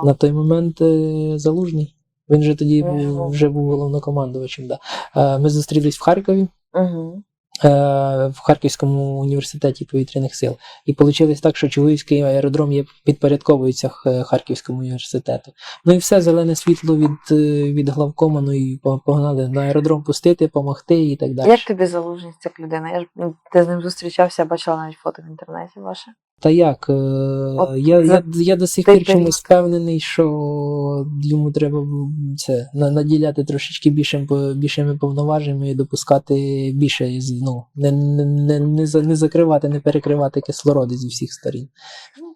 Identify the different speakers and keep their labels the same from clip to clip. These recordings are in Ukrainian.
Speaker 1: кого?
Speaker 2: На той момент е, залужний. Він же тоді був, вже був головнокомандувачем. Да. Е, Ми зустрілись в Харкові.
Speaker 1: Угу.
Speaker 2: в Харківському університеті повітряних сил. І вийшло так, що Чугуївський аеродром є підпорядковується Харківському університету. Ну і все, зелене світло від, від главкома, ну і погнали на аеродром пустити, допомогти і так далі.
Speaker 1: Як тобі залужність як людина? Я ж ну, ти з ним зустрічався, бачила навіть фото в інтернеті ваше.
Speaker 2: Та як? е,
Speaker 1: От
Speaker 2: я, я, я до сих пір чомусь впевнений, що йому треба це наділяти трошечки більшим, більшими повноваженнями і допускати більше, ну, не, не, не, не, не закривати, не перекривати кислороди зі всіх сторін.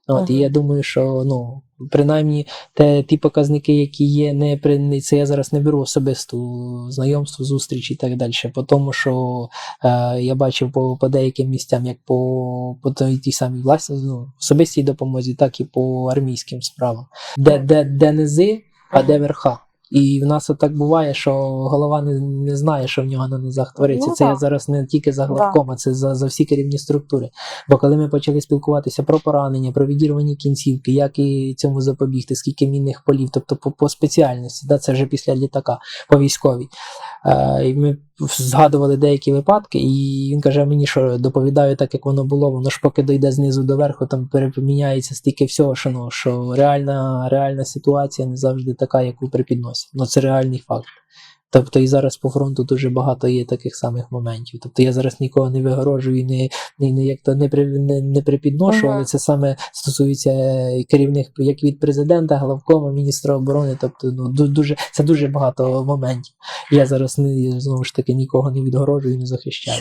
Speaker 2: От, І я думаю, що ну, принаймні те, ті показники, які є, не при це я зараз не беру особисту знайомство, зустріч і так далі. По тому, що е, я бачив по, по деяким місцям, як по, по той, тій самій власні, ну, особистій допомозі, так і по армійським справам. Де, де, де низи, а де верха. І в нас так буває, що голова не, не знає, що в нього на низах твориться.
Speaker 1: Ну,
Speaker 2: це я зараз не тільки за главком, а це за, за всі керівні структури. Бо коли ми почали спілкуватися про поранення, про відірвані кінцівки, як і цьому запобігти, скільки мінних полів, тобто по, по спеціальності, да, це вже після літака, по військовій. Е, і ми згадували деякі випадки, і він каже мені, що доповідаю так, як воно було, воно ж поки дойде знизу до верху, там переміняється стільки всього, що, ну, що реальна, реальна ситуація не завжди така, яку припідносять. Ну це реальний факт. Тобто і зараз по фронту дуже багато є таких самих моментів. Тобто я зараз нікого не вигороджую і не, не, не, як то не, при, не, не припідношу,
Speaker 1: Ага.
Speaker 2: але це саме стосується е, керівних як від президента, главкома, міністра оборони. Тобто, ну ду- дуже це дуже багато моментів. Я зараз не знову ж таки нікого не відгороджую і не захищаю.